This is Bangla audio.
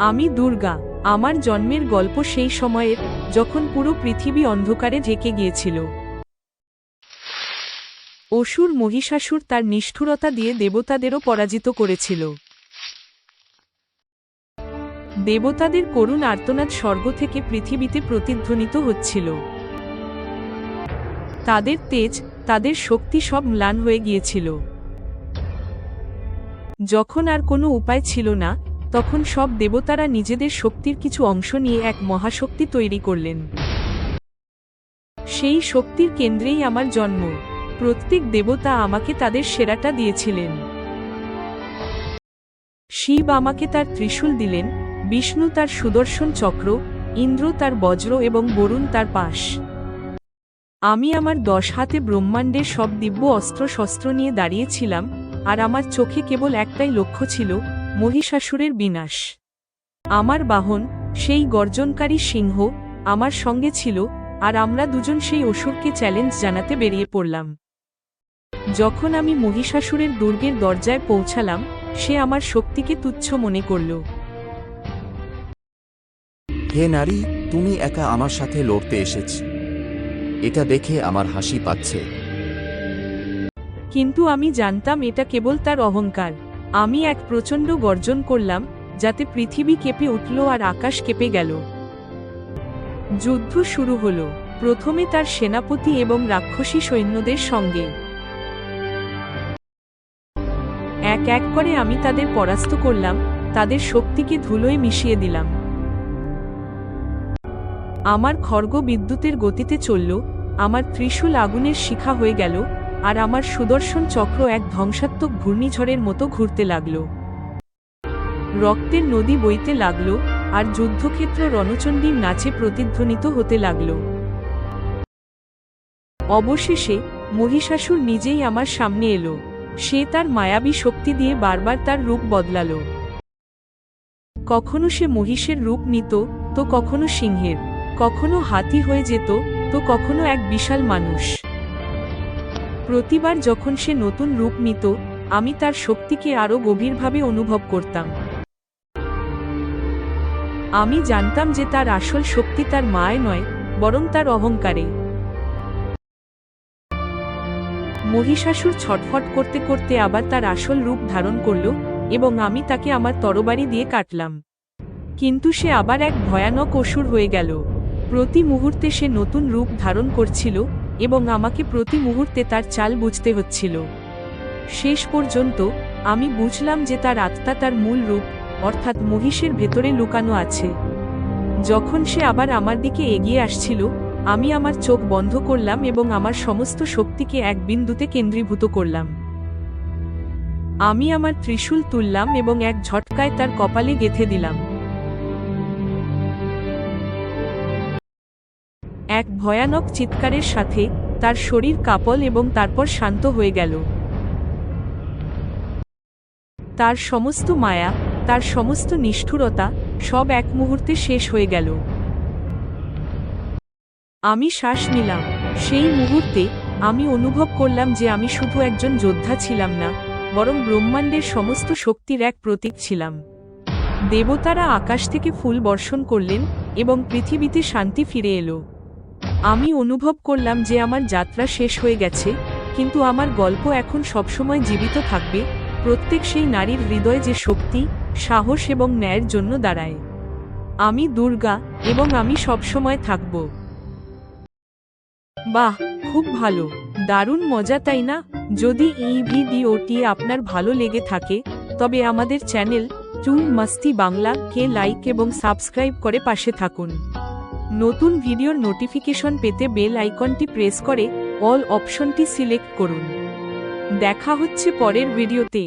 আমি দুর্গা, আমার জন্মের গল্প সেই সময়ের, যখন পুরো পৃথিবী অন্ধকারে ঢেকে গিয়েছিল। অসুর মহিষাসুর তার নিষ্ঠুরতা দিয়ে দেবতাদেরও পরাজিত করেছিল। দেবতাদের করুণ আর্তনাদ স্বর্গ থেকে পৃথিবীতে প্রতিধ্বনিত হচ্ছিল। তাদের তেজ, তাদের শক্তি সব ম্লান হয়ে গিয়েছিল। যখন আর কোনো উপায় ছিল না তখন সব দেবতারা নিজেদের শক্তির কিছু অংশ নিয়ে এক মহাশক্তি তৈরি করলেন। সেই শক্তির কেন্দ্রেই আমার জন্ম। প্রত্যেক দেবতা আমাকে তাদের সেরাটা দিয়েছিলেন। শিব আমাকে তার ত্রিশূল দিলেন, বিষ্ণু তার সুদর্শন চক্র, ইন্দ্র তার বজ্র এবং বরুণ তার পাশ। আমি আমার দশ হাতে ব্রহ্মাণ্ডের সব দিব্য অস্ত্র শস্ত্র নিয়ে দাঁড়িয়েছিলাম, আর আমার চোখে কেবল একটাই লক্ষ্য ছিল মহিষাসুরের বিনাশ। আমার বাহন সেই গর্জনকারী সিংহ আমার সঙ্গে ছিল আর আমরা দুজন সেই অসুরকে চ্যালেঞ্জ জানাতে বেরিয়ে পড়লাম। যখন আমি মহিষাসুরের দুর্গের দরজায় পৌঁছালাম সে আমার শক্তিকে তুচ্ছ মনে করল। হে নারী তুমি একা আমার সাথে লড়তে এসেছ। এটা দেখে আমার হাসি পাচ্ছে। কিন্তু আমি জানতাম এটা কেবল তার অহংকার। আমি এক প্রচণ্ড গর্জন করলাম, যাতে পৃথিবী কেঁপে উঠল আর আকাশ কেঁপে গেল। যুদ্ধ শুরু হল, প্রথমে তার সেনাপতি এবং রাক্ষসী সৈন্যদের সঙ্গে। এক এক করে আমি তাদের পরাস্ত করলাম, তাদের শক্তিকে ধুলোয় মিশিয়ে দিলাম। আমার খড়গ বিদ্যুতের গতিতে চলল, আমার ত্রিশূল আগুনের শিখা হয়ে গেল আর আমার সুদর্শন চক্র এক ধ্বংসাত্মক ঘূর্ণিঝড়ের মতো ঘুরতে লাগল। রক্তের নদী বইতে লাগল, আর যুদ্ধক্ষেত্র রণচণ্ডীর নাচে প্রতিধ্বনিত হতে লাগল। অবশেষে মহিষাসুর নিজেই আমার সামনে এলো। সে তার মায়াবী শক্তি দিয়ে বারবার তার রূপ বদলাল। কখনো সে মহিষের রূপ নিত, তো কখনো সিংহের। কখনো হাতি হয়ে যেত, তো কখনো এক বিশাল মানুষ। প্রতিবার যখন সে নতুন রূপ নিত, আমি তার শক্তিকে আরও গভীরভাবে অনুভব করতাম। আমি জানতাম যে তার আসল শক্তি তার মায় নয়, বরং তার অহংকারে। মহিষাসুর ছটফট করতে করতে আবার তার আসল রূপ ধারণ করল এবং আমি তাকে আমার তরবারি দিয়ে কাটলাম। কিন্তু সে আবার এক ভয়ানক অসুর হয়ে গেল। প্রতি মুহূর্তে সে নতুন রূপ ধারণ করছিল এবং আমাকে প্রতি মুহূর্তে তার চাল বুঝতে হচ্ছিল। শেষ পর্যন্ত আমি বুঝলাম যে তার আত্মা তার মূল রূপ, অর্থাৎ মহিষের ভেতরে লুকানো আছে। যখন সে আবার আমার দিকে এগিয়ে আসছিল, আমি আমার চোখ বন্ধ করলাম এবং আমার সমস্ত শক্তিকে এক বিন্দুতে কেন্দ্রীভূত করলাম। আমি আমার ত্রিশূল তুললাম এবং এক ঝটকায় তার কপালে গেথে দিলাম। ভয়ানক চিৎকারের সাথে তার শরীর কাপল এবং তারপর শান্ত হয়ে গেল। তার সমস্ত মায়া, তার সমস্ত নিষ্ঠুরতা সব এক মুহূর্তে শেষ হয়ে গেল। আমি শ্বাস নিলাম। সেই মুহূর্তে আমি অনুভব করলাম যে আমি শুধু একজন যোদ্ধা ছিলাম না, বরং ব্রহ্মাণ্ডের সমস্ত শক্তির এক প্রতীক ছিলাম। দেবতারা আকাশ থেকে ফুল বর্ষণ করলেন এবং পৃথিবীতে শান্তি ফিরে এলো। আমি অনুভব করলাম যে আমার যাত্রা শেষ হয়ে গেছে, কিন্তু আমার গল্প এখন সবসময় জীবিত থাকবে, প্রত্যেক সেই নারীর হৃদয়ে যে শক্তি, সাহস এবং ন্যায়ের জন্য দাঁড়ায়। আমি দুর্গা এবং আমি সবসময় থাকব। বাহ, খুব ভালো, দারুণ মজা তাই না? যদি এই ভিডিওটি আপনার ভালো লেগে থাকে, তবে আমাদের চ্যানেল চুন মাস্তি বাংলা কে লাইক এবং সাবস্ক্রাইব করে পাশে থাকুন। নতুন ভিডিওর নোটিফিকেশন পেতে বেল আইকনটি প্রেস করে অল অপশনটি সিলেক্ট করুন। দেখা হচ্ছে পরের ভিডিওতে